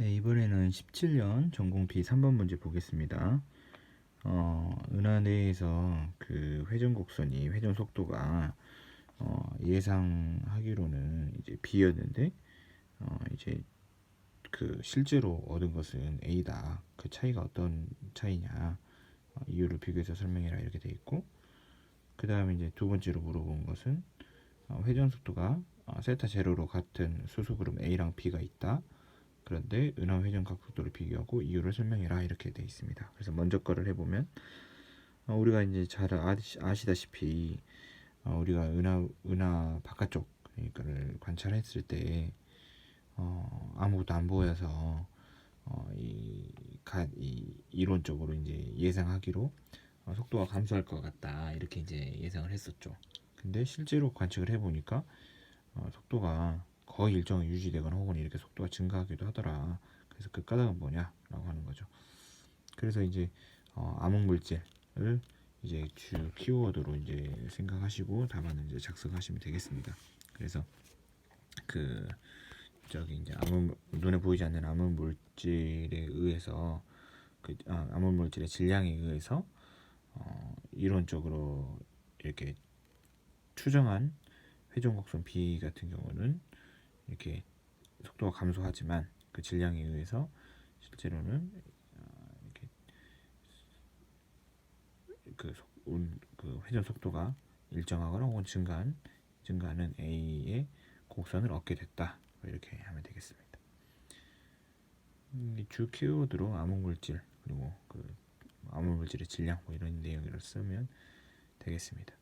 네, 이번에는 17년 전공 B 3번 문제 보겠습니다. 어, 은하 내에서 그 회전 곡선이 회전 속도가 어, 예상하기로는 이제 B였는데 어, 이제 그 실제로 얻은 것은 A다. 그 차이가 어떤 차이냐 어, 이유를 비교해서 설명해라 이렇게 돼 있고 그 다음에 이제 두 번째로 물어본 것은 어, 회전 속도가 어, 세타 제로로 같은 수소 그룹 A랑 B가 있다. 그런데 은하 회전 각 속도를 비교하고 이유를 설명해라 이렇게 돼 있습니다. 그래서 먼저 거를 해보면 어, 우리가 이제 잘 아시, 아시다시피 어, 우리가 은하 은하 바깥쪽 그러니까를 관찰했을 때 어, 아무것도 안 보여서 어, 이, 가, 이 이론적으로 이제 예상하기로 어, 속도가 감소할 것 같다 이렇게 이제 예상을 했었죠. 근데 실제로 관측을 해보니까 어, 속도가 거의 일정이 유지되거나 혹은 이렇게 속도가 증가하기도 하더라. 그래서 그 까닭은 뭐냐라고 하는 거죠. 그래서 이제 어, 암흑 물질을 이제 주 키워드로 이제 생각하시고 답안을 이제 작성하시면 되겠습니다. 그래서 그 저기 이제 암흑 눈에 보이지 않는 암흑 물질에 의해서 그 아, 암흑 물질의 질량에 의해서 어, 이론적으로 이렇게 추정한 회전 곡선 B 같은 경우는 이렇게 속도가 감소하지만 그 질량에 의해서 실제로는 어, 이렇게 그, 속, 운, 그 회전 속도가 일정하거나 혹은 증가한 증가하는 A의 곡선을 얻게 됐다 이렇게 하면 되겠습니다. 이주 키워드로 암흑물질 그리고 그 암흑물질의 질량 뭐 이런 내용을 쓰면 되겠습니다.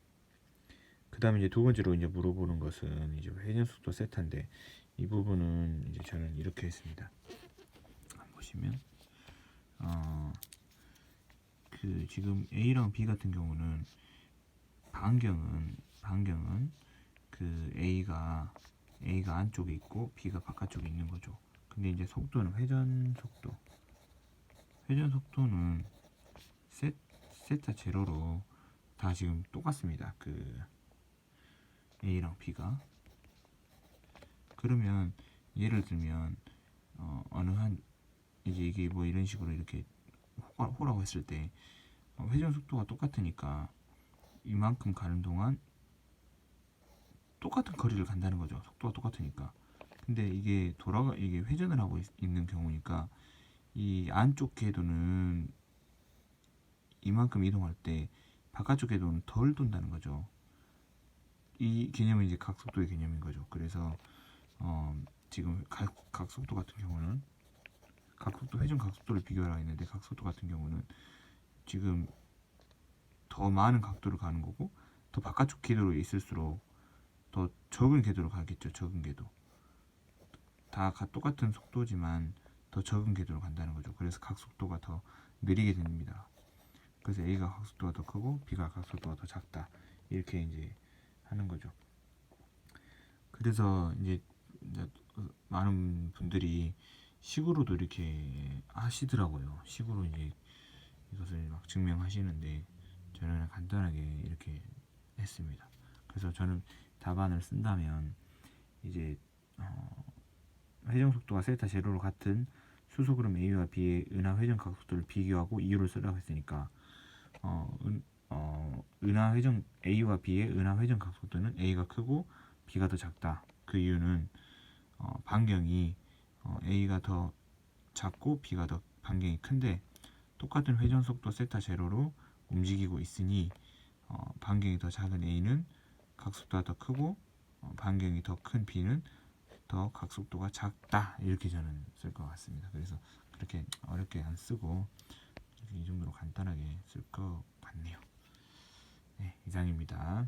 그 다음에 이제 두 번째로 이제 물어보는 것은 이제 회전 속도 세타인데 이 부분은 이제 저는 이렇게 했습니다. 보시면 어 그 지금 A랑 B 같은 경우는 반경은 반경은 그 A가 A가 안쪽에 있고 B가 바깥쪽에 있는 거죠. 근데 이제 속도는 회전 속도 회전 속도는 세, 세타 제로로 다 지금 똑같습니다. 그 A랑 B가 그러면 예를 들면 어, 어느 한 이제 이게 뭐 이런 식으로 이렇게 호라고 했을 때 어, 회전 속도가 똑같으니까 이만큼 가는 동안 똑같은 거리를 간다는 거죠. 속도가 똑같으니까. 근데 이게 돌아가 이게 회전을 하고 있, 있는 경우니까 이 안쪽 궤도는 이만큼 이동할 때 바깥쪽 궤도는 덜 돈다는 거죠. 이 개념은 이제 각속도의 개념인 거죠. 그래서 어, 지금 각, 각속도 같은 경우는 각속도 회전 각속도를 비교하라 했는데 각속도 같은 경우는 지금 더 많은 각도를 가는 거고 더 바깥쪽 궤도로 있을수록 더 적은 궤도로 가겠죠. 적은 궤도. 다 똑같은 속도지만 더 적은 궤도로 간다는 거죠. 그래서 각속도가 더 느리게 됩니다. 그래서 A가 각속도가 더 크고 B가 각속도가 더 작다. 이렇게 이제 하는 거죠. 그래서 이제, 많은 분들이 식으로도 이렇게 하시더라고요. 식으로 이제 이것을 막 증명하시는데 저는 간단하게 이렇게 했습니다. 그래서 저는 답안을 쓴다면 이제 어, 회전 속도가 세타 제로로 같은 수소 그룹 A와 B의 은하 회전 각속도를 비교하고 이유를 쓰라고 했으니까 어, 은, 어, 은하 회전 A와 B의 은하 회전 각속도는 A가 크고 B가 더 작다. 그 이유는 어, 반경이 어, A가 더 작고 B가 더 반경이 큰데 똑같은 회전 속도 세타 제로로 움직이고 있으니 어, 반경이 더 작은 A는 각속도가 더 크고 어, 반경이 더 큰 B는 더 각속도가 작다 이렇게 저는 쓸 것 같습니다. 그래서 그렇게 어렵게 안 쓰고 이 정도로 간단하게 쓸 것 같네요. 네, 이상입니다.